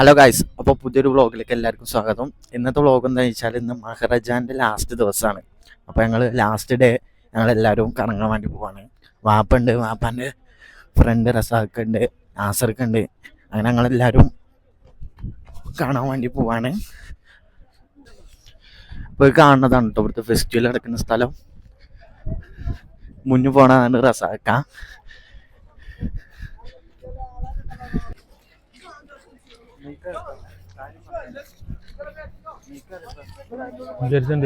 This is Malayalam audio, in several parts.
ഹലോ ഗായ്സ് അപ്പോൾ പുതിയൊരു വ്ളോഗിലേക്ക് എല്ലാവർക്കും സ്വാഗതം. ഇന്നത്തെ വ്ളോഗ് എന്താണെന്ന് വെച്ചാൽ ഇന്ന് മഹാരാജാന്റെ ലാസ്റ്റ് ദിവസമാണ്. അപ്പോൾ ഞങ്ങൾ ലാസ്റ്റ് ഡേ ഞങ്ങൾ എല്ലാവരും കറങ്ങാൻ വേണ്ടി പോവാണ്. വാപ്പുണ്ട് വാപ്പാന്റെ ഫ്രണ്ട് റസാഖ് ഉണ്ട് നാസർക്ക് ഉണ്ട് അങ്ങനെ ഞങ്ങളെല്ലാവരും കാണാൻ വേണ്ടി പോവാണ്. അപ്പോൾ കാണുന്നതാണ് കേട്ടോ ഇവിടുത്തെ ഫെസ്റ്റിവൽ നടക്കുന്ന സ്ഥലം. മുന്നു പോണതാണ് റസാക്ക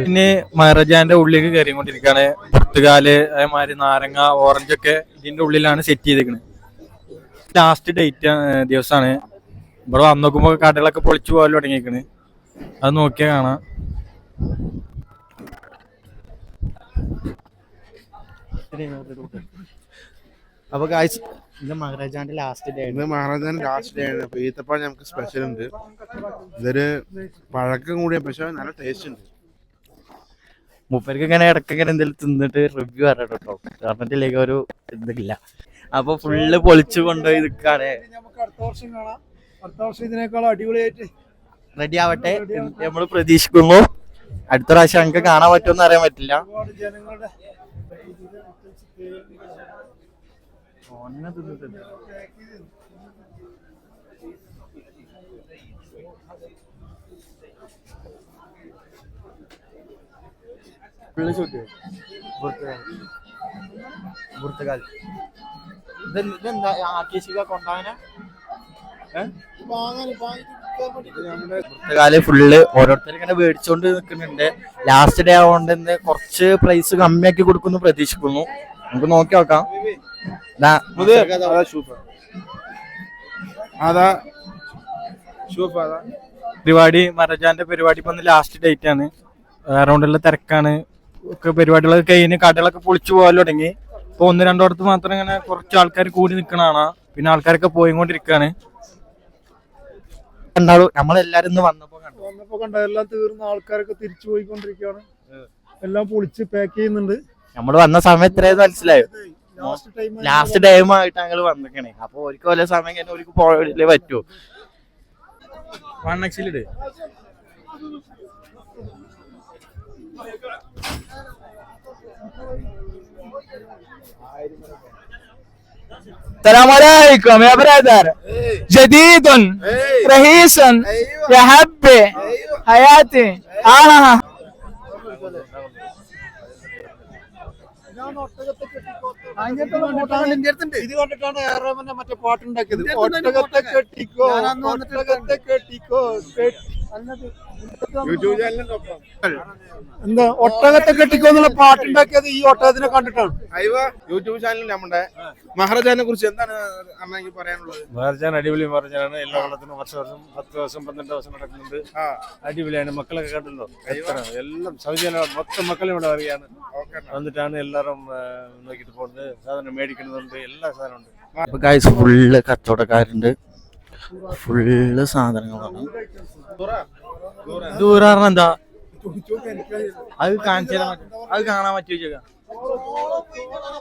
പിന്നെ മഹാരാജാന്റെ ഉള്ളിലേക്ക് കയറിക്കൊണ്ടിരിക്കുകയാണ്. പുർത്തുകാൽ അതേമാതിരി നാരങ്ങ ഓറഞ്ച് ഒക്കെ ഇതിന്റെ ഉള്ളിലാണ് സെറ്റ് ചെയ്തേക്കുന്നത് ലാസ്റ്റ് ഡേറ്റ് ദിവസമാണ് ഇവിടെ വന്ന് നോക്കുമ്പോ കടകളൊക്കെ പൊളിച്ചു പോകാൻ തുടങ്ങിയേക്കണ്. അത് നോക്കിയാ കാണാം. അപ്പോൾ ഗായ്സ് ഇത് മഹാരാജാന്റെ ലാസ്റ്റ് ഡേ ഇന്ന് മഹാരാജാന്റെ ലാസ്റ്റ് ഡേ ആണ്. അപ്പൊ ഈത്തപ്പഴം നമുക്ക് സ്പെഷ്യൽ ഉണ്ട്. ഇതൊരു പഴക്കം കൂടിയ പക്ഷെ നല്ല ടേസ്റ്റ് ഉണ്ട്. മുപ്പർക്ക് ഇങ്ങനെ ഇടക്കിങ്ങനെ എന്തെങ്കിലും തിന്നിട്ട് റിവ്യൂ അറിയാം കേട്ടോ കാരണത്തിലേക്ക് ഒരു ഇതില്ല അപ്പൊ ഫുള്ള് പൊളിച്ചു കൊണ്ടുപോയി നിൽക്കാണ് നമുക്ക് അടുത്ത വർഷം കാണാം അടുത്ത വർഷം ഇതിനേക്കാൾ അടിപൊളിയായിട്ട് റെഡി ആവട്ടെ. നമ്മൾ പ്രതീക്ഷിക്കുന്നു. അടുത്ത പ്രാവശ്യം ഞങ്ങൾക്ക് കാണാൻ പറ്റുമെന്ന് അറിയാൻ പറ്റില്ല. ജനങ്ങളുടെ ഫുള്ള് പുറത്തുകാൽ ഇതെന്താ ഓരോരുത്തർ ഇങ്ങനെ മേടിച്ചോണ്ട് നിൽക്കുന്നുണ്ട് ലാസ്റ്റ് ഡേ ആവോണ്ടെന്ന് കൊറച്ച് കുറച്ച് പ്രൈസ് കമ്മിയാക്കി കൊടുക്കുന്നു പ്രതീക്ഷിക്കുന്നു. നമുക്ക് നോക്കി നോക്കാം. അതാ സൂപ്പർ അതാ. സൂപ്പർ അതാ. പരിപാടി മരജാന്റെ പരിപാടി ഇപ്പൊ ലാസ്റ്റ് ഡേറ്റ് ആണ്. അറൗണ്ടുള്ള തിരക്കാണ്. ഒക്കെ പരിപാടികളൊക്കെ കഴിഞ്ഞ് കടകളൊക്കെ പൊളിച്ചു പോകാൻ തുടങ്ങി. ഇപ്പൊ ഒന്ന് രണ്ടോടത്ത് മാത്രം ഇങ്ങനെ കുറച്ച് ആൾക്കാർ കൂടി നിൽക്കണാണ് പിന്നെ ആൾക്കാരൊക്കെ പോയിക്കൊണ്ടിരിക്കാണ്. കണ്ടാളൂ നമ്മളെല്ലാരും ഇന്ന് വന്നപ്പോ കണ്ടു. വന്നപ്പോ കണ്ട എല്ലാം തീർന്ന ആൾക്കാരൊക്കെ തിരിച്ചു പോയിക്കൊണ്ടിരിക്കുകയാണ്. എല്ലാം പൊളിച്ച് പാക്ക് ചെയ്യുന്നുണ്ട്. നമ്മൾ വന്ന സമയം എത്രയെന്ന് മനസ്സിലായോ? ലാസ്റ്റ് ടൈം ലാസ്റ്റ് ടൈം ആയിട്ട് ഞങ്ങൾ വന്നിക്കണേ അപ്പൊ ഒരിക്കൽ വല്ല സമയം കഴിഞ്ഞാൽ ഒരിക്കൽ പോയാലേ പറ്റൂ വൺ എക്സിലിട് السلام عليكم يا برادر جديد رئيس يا حبي حياتي آه ഇത് കണ്ടിട്ടാണ് മറ്റേ പാട്ടുണ്ടാക്കിയത് ഒട്ടകത്തെ കെട്ടിക്കോ ഒട്ടകത്തെ കെട്ടിക്കോ കെട്ടി- അല്ലത് യൂട്യൂബ് ചാനലിന്റെ എന്താ ഒട്ടകത്തെ കെട്ടിക്കോന്നുള്ള പാട്ടുണ്ടാക്കിയത് ഈ ഒട്ടകത്തിനെ കണ്ടിട്ടാണ്. യൂട്യൂബ് ചാനലിൽ നമ്മുടെ മഹാരാജാനെ കുറിച്ച് എന്താണ് അമ്മയ്ക്ക് പറയാനുള്ളത്? മഹാരാജാൻ അടിപൊളി മഹാരാജാണ് എല്ലാ കൊല്ലത്തിനും വർഷം വർഷം പത്ത് ദിവസം പന്ത്രണ്ട് ദിവസം നടക്കുന്നുണ്ട്. ആ. അടിപൊളിയാണ്. മക്കളൊക്കെ കണ്ടല്ലോ എത്ര? എല്ലാം സൗജന്യമാണ് മൊത്തം മക്കളും ഇവിടെ അറിയാണ്. വന്നിട്ടാണ് എല്ലാവരും നോക്കിട്ട് നോക്കിയിട്ട് പോകുന്നത്. സാധനം മേടിക്കുന്നതുണ്ട് എല്ലാ സാധനവും ഉണ്ട്. ഫുള്ള് കച്ചവടക്കാരുണ്ട്. ഫുള്ള് സാധനങ്ങളാണ്. ദൂരം എന്താ? അത് കാണിച്ചു അത് കാണാൻ പറ്റുമോ ചോദിക്കാം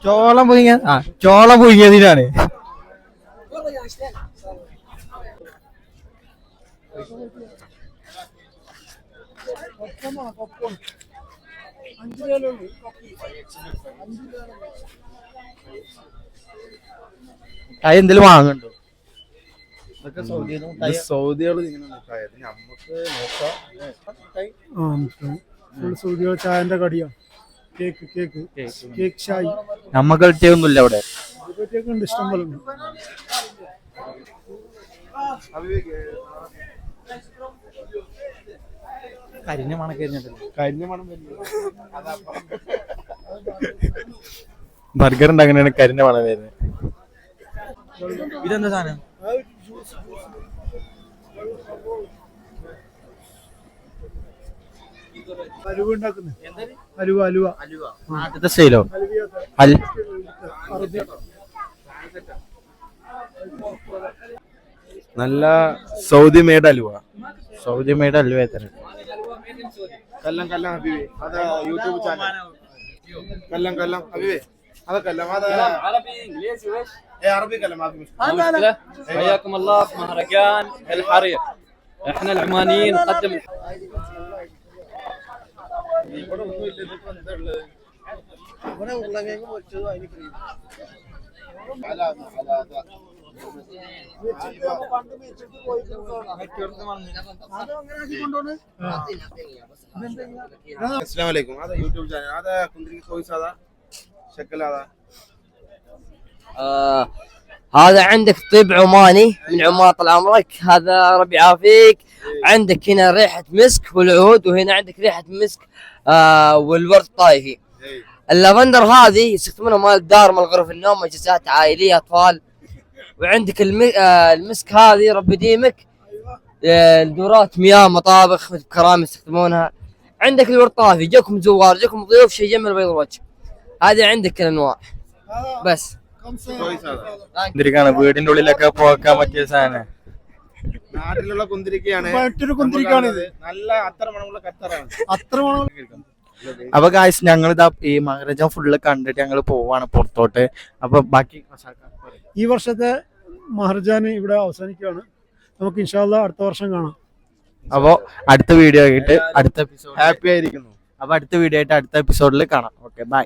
ചോളം പുഴുങ്ങിയ ആ ചോളം പുഴുങ്ങിയതിനാണ്. അത് എന്തെങ്കിലും വാങ്ങണ്ടോ സൗദികൾ ഇങ്ങനെ നോക്കായത് നമുക്ക് നോക്കാം സൗദികൾ ചായന്റെ കടിയാ. Cake cake. കേക്ക്. ചായ. നമ്മക്ക് കിട്ടിയൊന്നുമില്ല അവിടെ. ഉണ്ട് ഇഷ്ടം പോലെ കരിഞ്ഞ കരിഞ്ഞ മണക്കരിഞ്ഞിട്ടില്ല കരിഞ്ഞ. മണം ബർഗർ ഉണ്ടാക്കുന്നതാണ് കരിഞ്ഞ മണം വരുന്നത്. ഇതെന്താ സാധനം? അലുവ ഉണ്ടാക്കുന്നത് അലുവ അലുവ ആദ്യത്തെ സ്റ്റൈലോ അൽ നല്ല സൗദി മേഡ് അലുവ സൗദി മെയ്ഡ് അൽവേ തരാം കല്ലം കല്ലം ഹബീബി അതാ യൂട്യൂബ് ചാനൽ കല്ലം കല്ലം ഹബീബി هذا كلام هذا عربي انجليزي وش؟ ايه عربي كلام هذا مش مشكلة حياكم الله في مهرجان الحريق احنا العمانيين نقدم ഇവിടെ ഉരുളക്കിഴങ്ങ് പൊരിച്ചതും അതിന് cream. പണ്ട് മേടിച്ചിട്ട് പോയിട്ട് അത് അങ്ങനെ ആക്കി കൊണ്ടുപോണ് السلام عليكم هذا يوتيوب channel هذا كندري كويس هذا شكل هذا آه هذا عندك طيب عماني من عمان طال عمرك هذا ربي يعافيك عندك هنا ريحة مسك والعود وهنا عندك ريحة مسك آه والورد الطائفي إيه. اللافندر هذه يستخدمونها مال الدار مال غرف النوم مجلسات عائلية أطفال وعندك الم... آه المسك هذه ربي يديمك آه، دورات مياه مطابخ مثل كرام يستخدمونها عندك الورد الطائفي جاكم زوار جاكم ضيوف شيء يجمل بيض الوجه هذه عندك الانواع بس كويس هذا കുന്തിരിക്കാണ് വീടിന്റെ ഉള്ളിലൊക്കെ പോക്കാൻ പറ്റിയ സാധനം നാട്ടിലുള്ള കുന്തിരിക്കയാണ് മറ്റൊരു കുന്തിരിക്കാണ് ഇത്. നല്ല അത്ര മണമുള്ള കത്തറാണ്. അത്ര മണം അപ്പൊ ഗായ്സ് ഞങ്ങളിതാ ഈ മഹാരാജ ഫുള്ള് കണ്ടിട്ട് ഞങ്ങൾ പോവാണ് പുറത്തോട്ട്. അപ്പൊ ബാക്കി ഈ വർഷത്തെ മഹർജാൻ ഇവിടെ അവസാനിക്കുകയാണ്. നമുക്ക് ഇൻഷാല്ല അടുത്ത വർഷം കാണാം. അപ്പോ അടുത്ത വീഡിയോ ആയിട്ട് അടുത്ത എപ്പിസോഡ് ഹാപ്പി ആയിരിക്കുന്നു. അപ്പൊ അടുത്ത വീഡിയോ ആയിട്ട് അടുത്ത എപ്പിസോഡിൽ കാണാം. Okay bye